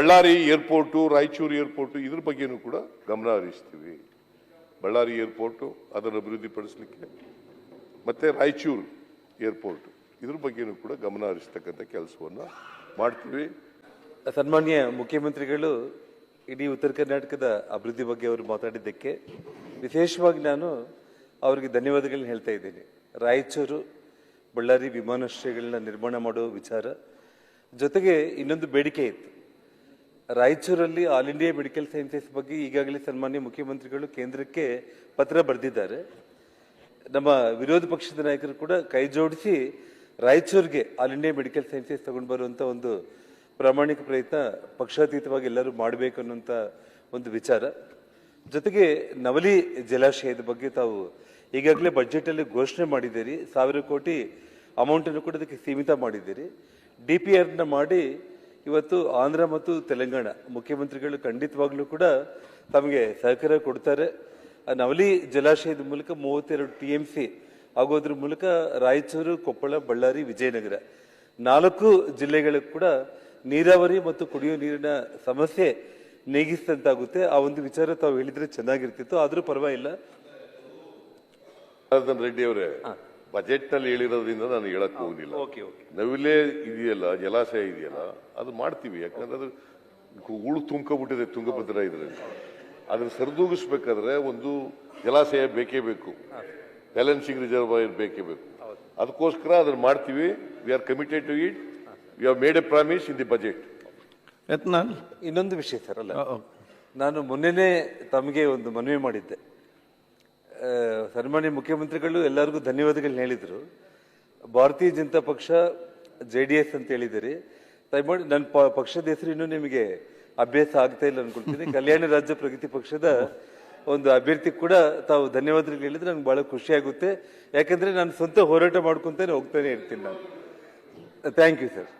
Ballari airport, Raichur airport ಇದ್ರ ಬಗ್ಗೆನೂ ಕೂಡ ಗಮನ ಹರಿಸ್ತೀವಿ. ಬಳ್ಳಾರಿ ಏರ್ಪೋರ್ಟು, ಅದನ್ನು ಅಭಿವೃದ್ಧಿಪಡಿಸಲಿಕ್ಕೆ. ಮತ್ತೆ ರಾಯಚೂರು ಏರ್ಪೋರ್ಟ್, ಇದ್ರ ಬಗ್ಗೆನೂ ಕೂಡ ಗಮನ ಹರಿಸ್ತಕ್ಕಂಥ ಕೆಲಸವನ್ನು ಮಾಡ್ತೀವಿ. ಸನ್ಮಾನ್ಯ ಮುಖ್ಯಮಂತ್ರಿಗಳು, ಇಡೀ ಉತ್ತರ ಕರ್ನಾಟಕದ ಅಭಿವೃದ್ಧಿ ಬಗ್ಗೆ ಅವರು ಮಾತಾಡಿದ್ದಕ್ಕೆ ವಿಶೇಷವಾಗಿ ನಾನು ಅವರಿಗೆ ಧನ್ಯವಾದಗಳನ್ನ ಹೇಳ್ತಾ ಇದ್ದೀನಿ. ರಾಯಚೂರು, ಬಳ್ಳಾರಿ ವಿಮಾನಾಶ್ರಯಗಳನ್ನ ನಿರ್ಮಾಣ ಮಾಡುವ ವಿಚಾರ ಜೊತೆಗೆ ಇನ್ನೊಂದು ಬೇಡಿಕೆ ಇತ್ತು. ರಾಯಚೂರಲ್ಲಿ ಆಲ್ ಇಂಡಿಯಾ ಮೆಡಿಕಲ್ ಸೈನ್ಸಸ್ ಬಗ್ಗೆ ಈಗಾಗಲೇ ಸನ್ಮಾನ್ಯ ಮುಖ್ಯಮಂತ್ರಿಗಳು ಕೇಂದ್ರಕ್ಕೆ ಪತ್ರ ಬರೆದಿದ್ದಾರೆ. ನಮ್ಮ ವಿರೋಧ ಪಕ್ಷದ ನಾಯಕರು ಕೂಡ ಕೈ ಜೋಡಿಸಿ ರಾಯಚೂರಿಗೆ ಆಲ್ ಇಂಡಿಯಾ ಮೆಡಿಕಲ್ ಸೈನ್ಸಸ್ ತಗೊಂಡು ಬರುವಂತ ಒಂದು ಪ್ರಾಮಾಣಿಕ ಪ್ರಯತ್ನ ಪಕ್ಷಾತೀತವಾಗಿ ಎಲ್ಲರೂ ಮಾಡಬೇಕು ಅನ್ನುವಂಥ ಒಂದು ವಿಚಾರ. ಜೊತೆಗೆ ನವಲಿ ಜಲಾಶಯದ ಬಗ್ಗೆ ತಾವು ಈಗಾಗಲೇ ಬಜೆಟಲ್ಲಿ ಘೋಷಣೆ ಮಾಡಿದ್ದೀರಿ. ಸಾವಿರ ಕೋಟಿ ಅಮೌಂಟನ್ನು ಕೂಡ ಅದಕ್ಕೆ ಸೀಮಿತ ಮಾಡಿದ್ದೀರಿ. ಡಿ ಪಿ ಆರ್ನ ಮಾಡಿ ಇವತ್ತು ಆಂಧ್ರ ಮತ್ತು ತೆಲಂಗಾಣ ಮುಖ್ಯಮಂತ್ರಿಗಳು ಖಂಡಿತವಾಗ್ಲೂ ಕೂಡ ತಮಗೆ ಸಹಕಾರ ಕೊಡ್ತಾರೆ. ನವಲಿ ಜಲಾಶಯದ ಮೂಲಕ ಮೂವತ್ತೆರಡು ಟಿ ಎಂ ಸಿ ಆಗೋದ್ರ ಮೂಲಕ ರಾಯಚೂರು ಕೊಪ್ಪಳ ಬಳ್ಳಾರಿ ವಿಜಯನಗರ ನಾಲ್ಕು ಜಿಲ್ಲೆಗಳಿಗೆ ಕೂಡ ನೀರಾವರಿ ಮತ್ತು ಕುಡಿಯುವ ನೀರಿನ ಸಮಸ್ಯೆ ನೀಗಿಸಿದಂತಾಗುತ್ತೆ. ಆ ಒಂದು ವಿಚಾರ ತಾವು ಹೇಳಿದ್ರೆ ಚೆನ್ನಾಗಿರ್ತಿತ್ತು. ಆದರೂ ಪರವಾಗಿಲ್ಲ. ರೆಡ್ಡಿ ಅವರೇ ಬಜೆಟ್ನಲ್ಲಿ ಹೇಳಿರೋದ್ರಿಂದ ನಾನು ಹೇಳಕ್ ಓಕೆ ನವಿಲೆ ಇದೆಯಲ್ಲ ಜಲಾಶಯ ಇದೆಯಲ್ಲ ಅದು ಮಾಡ್ತೀವಿ. ಯಾಕಂದ್ರೆ ಅದು ಉಳು ತುಂಬ್ಕೊಬಿಟ್ಟಿದೆ ತುಂಗಭದ್ರಾ ಇದರಲ್ಲಿ. ಅದನ್ನ ಸರಿದೂಗಿಸ್ಬೇಕಾದ್ರೆ ಒಂದು ಜಲಾಶಯ ಬೇಕೇ ಬೇಕು. ಬ್ಯಾಲೆನ್ಸಿಂಗ್ ರಿಸರ್ವಾಯರ್ ಬೇಕೇ ಬೇಕು. ಅದಕ್ಕೋಸ್ಕರ ಅದನ್ನ ಮಾಡ್ತೀವಿ. We are committed to it we are made a promise in the budget ಇನ್ನೊಂದು ವಿಷಯ ಸರ್ ಅಲ್ಲ. ನಾನು ಮೊನ್ನೆನೇ ತಮಗೆ ಒಂದು ಮನವಿ ಮಾಡಿದ್ದೆ. ಸನ್ಮಾನ್ಯ ಮುಖ್ಯಮಂತ್ರಿಗಳು ಎಲ್ಲರಿಗೂ ಧನ್ಯವಾದಗಳನ್ನ ಹೇಳಿದರು. ಭಾರತೀಯ ಜನತಾ ಪಕ್ಷ ಜೆ ಡಿ ಎಸ್ ಅಂತ ಹೇಳಿದಿರಿ ದಯಮಾಡಿ ನನ್ನ ಪ- ಪಕ್ಷದ ಹೆಸರು ಇನ್ನೂ ನಿಮಗೆ ಅಭ್ಯಾಸ ಆಗ್ತಾ ಇಲ್ಲ ಅನ್ಕೊಳ್ತೀನಿ. ಕಲ್ಯಾಣ ರಾಜ್ಯ ಪ್ರಗತಿ ಪಕ್ಷದ ಒಂದು ಅಭ್ಯರ್ಥಿ ಕೂಡ ತಾವು ಧನ್ಯವಾದಗಳು ಹೇಳಿದ್ರೆ ನಂಗೆ ಭಾಳ ಖುಷಿಯಾಗುತ್ತೆ ಆಗುತ್ತೆ. ಯಾಕಂದ್ರೆ ನಾನು ಸ್ವಂತ ಹೋರಾಟ ಮಾಡ್ಕೊತಾನೆ ಹೋಗ್ತಾನೆ ಇರ್ತೀನಿ ನಾನು. Thank you sir.